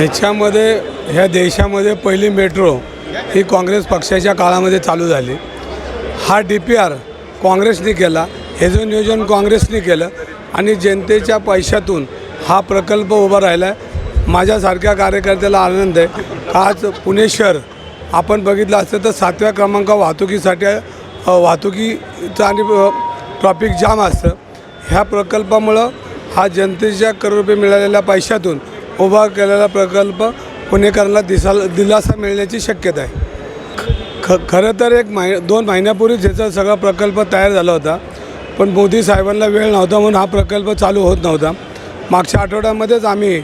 ह्याच्यामध्ये ह्या देशामध्ये पहिली मेट्रो ही काँग्रेस पक्षाच्या काळामध्ये चालू झाली. हा डी पी आर काँग्रेसने केला हे जो नियोजन काँग्रेसने केलं आणि जनतेच्या पैशातून हा प्रकल्प उभा राहिला आहे. माझ्यासारख्या कार्यकर्त्याला आनंद आहे आज पुणे शहर आपण बघितलं असतं तर सातव्या क्रमांक वाहतुकीसाठी वाहतुकीचं आणि ट्रॉफिक जाम असतं. ह्या प्रकल्पामुळं हा जनतेच्या करोड रुपये मिळालेल्या पैशातून उभा केलेला प्रकल्प पुणेकरांना दिसा दिलासा मिळण्याची शक्यता आहे. ख खरं तर एक माहि दोन महिन्यापूर्वीच ह्याचा सगळा प्रकल्प तयार झाला होता पण मोदी साहेबांना वेळ नव्हता म्हणून हा प्रकल्प चालू होत नव्हता. मागच्या आठवड्यामध्येच आम्ही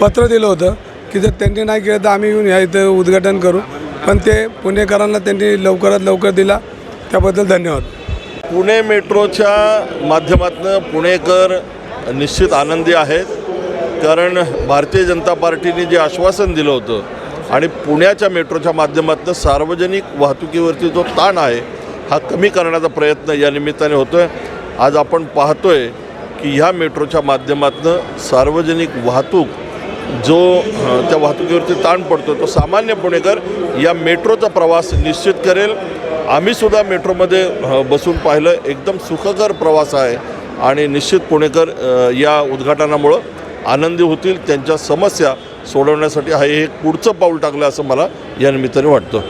पत्र दिलं होतं की जर त्यांनी नाही केलं तर आम्ही येऊन ह्या इथं उद्घाटन करू. पण ते पुणेकरांना त्यांनी लवकरात लवकर दिला. त्याबद्दल धन्यवाद. पुणे मेट्रोच्या माध्यमातून पुणेकर निश्चित आनंदी आहेत. कारण भारतीय जनता पार्टीने जे आश्वासन दिलं होतं आणि पुण्याच्या मेट्रोच्या माध्यमातून सार्वजनिक वाहतुकीवरती जो ताण आहे हा कमी करण्याचा प्रयत्न या निमित्ताने होतो आहे आज आपण पाहतोय की ह्या मेट्रोच्या माध्यमातून सार्वजनिक वाहतूक जो त्या वाहतुकीवरती ताण पडतो तो सामान्य पुणेकर या मेट्रोचा प्रवास निश्चित करेल. आम्हीसुद्धा मेट्रोमध्ये बसून पाहिलं एकदम सुखकर प्रवास आहे. आणि निश्चित पुणेकर या उद्घाटनामुळं आनंदी होतील त्यांच्या समस्या सोडवण्यासाठी हा एक पुढचं पाऊल टाकलं असं मला या निमित्ताने वाटतं.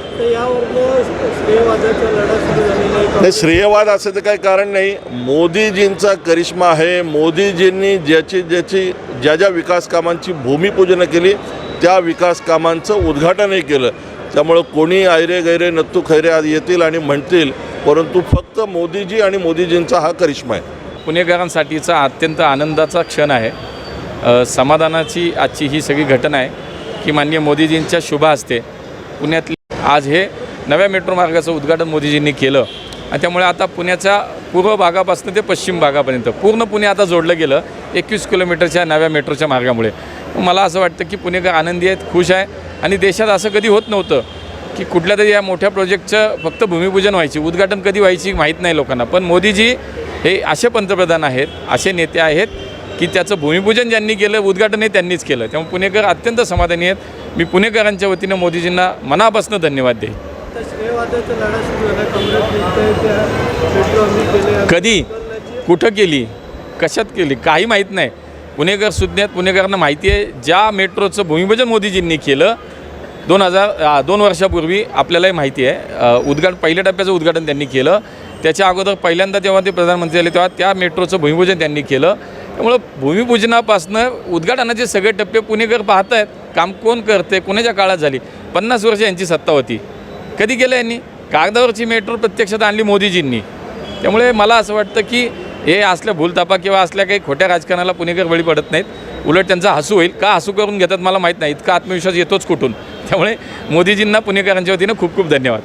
नाही श्रेयवाद असायचं काही कारण नाही. मोदीजींचा करिश्मा आहे. मोदीजींनी ज्याची ज्याची ज्या ज्या विकास कामांची भूमिपूजनं केली त्या विकास कामांचं उद्घाटनही केलं. त्यामुळं कोणी आयरे गैरे नत्तू खैरे आज येतील आणि म्हणतील परंतु फक्त मोदीजी आणि मोदीजींचा हा करिश्मा आहे. पुणेकरांसाठीचा अत्यंत आनंदाचा क्षण आहे. समाधानाची आजची ही सगळी घटना आहे की माननीय मोदीजींच्या शुभ हस्ते पुण्यातली आज हे नव्या मेट्रो मार्गाचं उद्घाटन मोदीजींनी केलं. आणि त्यामुळे आता पुण्याच्या पूर्व भागापासून ते पश्चिम भागापर्यंत पूर्ण पुणे आता जोडलं गेलं एकवीस किलोमीटरच्या नव्या मेट्रोच्या मार्गामुळे. मला असं वाटतं की पुणेकर आनंदी आहेत खुश आहे आणि देशात असं कधी होत नव्हतं की कुठल्या तरी या मोठ्या प्रोजेक्टचं फक्त भूमिपूजन व्हायची उद्घाटन कधी व्हायची माहीत नाही लोकांना. पण मोदीजी हे असे पंतप्रधान आहेत असे नेते आहेत की त्याचं भूमिपूजन ज्यांनी केलं उद्घाटनही त्यांनीच केलं. त्यामुळे पुणेकर अत्यंत समाधानी आहेत. मी पुणेकरांच्या वतीनं मोदीजींना मनापासून धन्यवाद देईन. कधी? कुठं केली? कशात केली? काही माहीत नाही. पुणेकर सुज्ञात पुणेकरांना माहिती आहे ज्या मेट्रोचं भूमिपूजन मोदीजींनी केलं दोन हजार दोन वर्षापूर्वी आपल्यालाही माहिती आहे. उद्घाटन पहिल्या टप्प्याचं उद्घाटन त्यांनी केलं. त्याच्या अगोदर पहिल्यांदा जेव्हा ते प्रधानमंत्री झाले तेव्हा त्या मेट्रोचं भूमिपूजन त्यांनी केलं. त्यामुळं भूमिपूजनापासनं उद्घाटनाचे सगळे टप्पे पुणेकर पाहत आहेत काम कोण करते कोणाच्या काळात झाली पन्नास वर्ष यांची सत्ता होती. कधी केलं यांनी? कागदावरची मेट्रो प्रत्यक्षात आणली मोदीजींनी. त्यामुळे मला असं वाटतं की हे असल्या भूलतापा किंवा असल्या काही खोट्या राजकारणाला पुणेकर बळी पडत नाहीत. उलट त्यांचा हसू होईल. का हसू करून घेतात मला माहीत नाही. इतका आत्मविश्वास येतोच कुठून. त्यामुळे मोदीजींना पुणेकरांच्या वतीनं खूप खूप धन्यवाद.